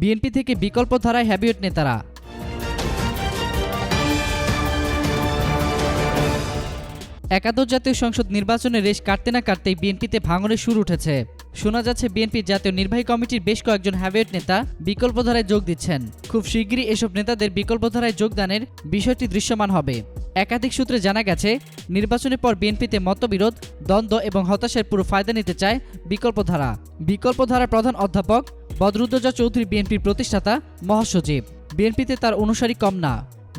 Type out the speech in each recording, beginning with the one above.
BNP থেকে বিকল্প ধারায় হ্যাবিয়েট নেতারা। একাদশ জাতীয় সংসদ নির্বাচনের রেশ কাটতে না কাটতেই বিএনপিতে ভাঙনের সুর উঠেছে। শোনা যাচ্ছে বিএনপির জাতীয় নির্বাহী কমিটির বেশ কয়েকজন হ্যাভিয়েট নেতা বিকল্পধারায় যোগ দিচ্ছেন। খুব শিগগিরই এসব নেতাদের বিকল্পধারায় যোগদানের বিষয়টি দৃশ্যমান হবে। একাধিক সূত্রে জানা গেছে, নির্বাচনের পর বিএনপিতে মতবিরোধ, দ্বন্দ্ব এবং হতাশার পুরো ফায়দা নিতে চায় বিকল্পধারা বিকল্পধারার প্রধান অধ্যাপক বদরুদ্দোজা চৌধুরী বিএনপির প্রতিষ্ঠাতা, মহাসচিব। বিএনপিতে তার অনুসারী কম না।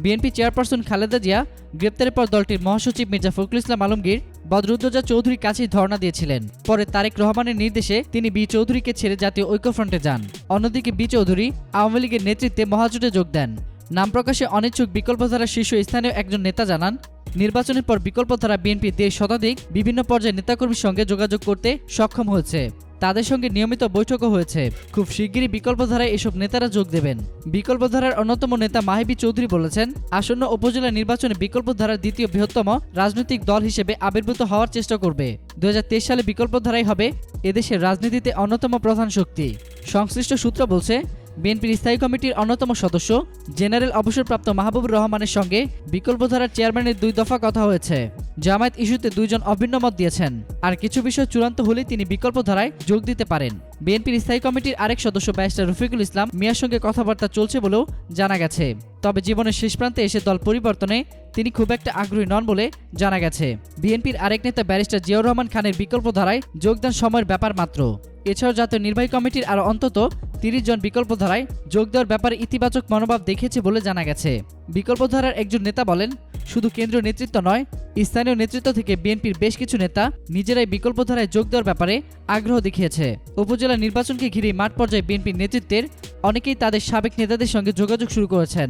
বিএনপি চেয়ারপারসন খালেদা জিয়া গ্রেপ্তারের পর দলটির মহাসচিব মির্জা ফখরুল ইসলাম আলমগীর বদরুদ্দোজা চৌধুরীর কাছেই ধর্ণা দিয়েছিলেন। পরে তারেক রহমানের নির্দেশে তিনি বি চৌধুরীকে ছেড়ে জাতীয় ঐক্যফ্রন্টে যান। অন্যদিকে বি চৌধুরী আওয়ামী লীগের নেতৃত্বে মহাজোটে যোগ দেন। নাম প্রকাশে অনিচ্ছুক বিকল্পধারার শীর্ষ স্থানীয় একজন নেতা জানান, নির্বাচনের পর বিকল্পধারা বিএনপি দেশ শতাধিক বিভিন্ন পর্যায়ে নেতাকর্মীর সঙ্গে যোগাযোগ করতে সক্ষম হয়েছে। তাদের সঙ্গে নিয়মিত বৈঠকও হয়েছে। খুব শিগগিরই বিকল্পধারায় এসব নেতারা যোগ দেবেন। বিকল্পধারার অন্যতম নেতা মাহিবি চৌধুরী বলেছেন, আসন্ন উপজেলা নির্বাচনে বিকল্পধারার দ্বিতীয় বৃহত্তম রাজনৈতিক দল হিসেবে আবির্ভূত হওয়ার চেষ্টা করবে। দুই হাজার তেইশ সালে বিকল্পধারাই হবে এদেশের রাজনীতিতে অন্যতম প্রধান শক্তি। সংশ্লিষ্ট সূত্র বলছে বিএনপির স্থায়ী কমিটির অন্যতম সদস্য, জেনারেল অবসরপ্রাপ্ত মাহবুবুর রহমানের সঙ্গে বিকল্পধারার চেয়ারম্যানের দুই দফা কথা হয়েছে। জামায়াত ইস্যুতে দুইজন অভিন্ন মত দিয়েছেন। আর কিছু বিষয় চূড়ান্ত হলে তিনি বিকল্পধারায় যোগ দিতে পারেন। বিএনপির স্থায়ী কমিটির আরেক সদস্য ব্যারিস্টার রফিকুল ইসলাম মিয়ার সঙ্গে কথাবার্তা চলছে বলেও জানা গেছে। তবে জীবনের শেষ প্রান্তে এসে দল পরিবর্তনে তিনি খুব একটা আগ্রহী নন বলে জানা গেছে। বিএনপির আরেক নেতা ব্যারিস্টার জিয়াউর রহমান খানের বিকল্পধারায় যোগদান সময়ের ব্যাপার মাত্র। এছাড়াও জাতীয় নির্বাহী কমিটির আরও অন্তত তিরিশ জন বিকল্পধারায় যোগ দেওয়ার ব্যাপারে ইতিবাচক মনোভাব দেখেছে বলে জানা গেছে। বিকল্পধারার একজন নেতা বলেন, শুধু কেন্দ্রীয় নেতৃত্ব নয়, স্থানীয় নেতৃত্ব থেকে বিএনপির বেশ কিছু নেতা নিজেরাই বিকল্পধারায় যোগ দেওয়ার ব্যাপারে আগ্রহ দেখিয়েছে। উপজেলা নির্বাচনকে ঘিরে মাঠ পর্যায়ে বিএনপির নেতৃত্বের অনেকেই তাদের সাবেক নেতাদের সঙ্গে যোগাযোগ শুরু করেছেন।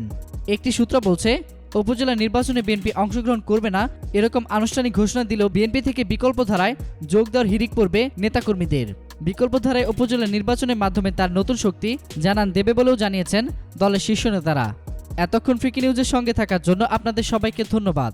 একটি সূত্র বলছে, উপজেলা নির্বাচনে বিএনপি অংশগ্রহণ করবে না, এরকম আনুষ্ঠানিক ঘোষণা দিলেও বিএনপি থেকে বিকল্পধারায় যোগ দেওয়ার হিরিক পড়বে নেতাকর্মীদের। বিকল্পধারায় উপজেলা নির্বাচনের মাধ্যমে তার নতুন শক্তি জানান দেবে বলেও জানিয়েছেন দলের শীর্ষ নেতারা। এতক্ষণ ফ্রিকি নিউজের সঙ্গে থাকার জন্য আপনাদের সবাইকে ধন্যবাদ।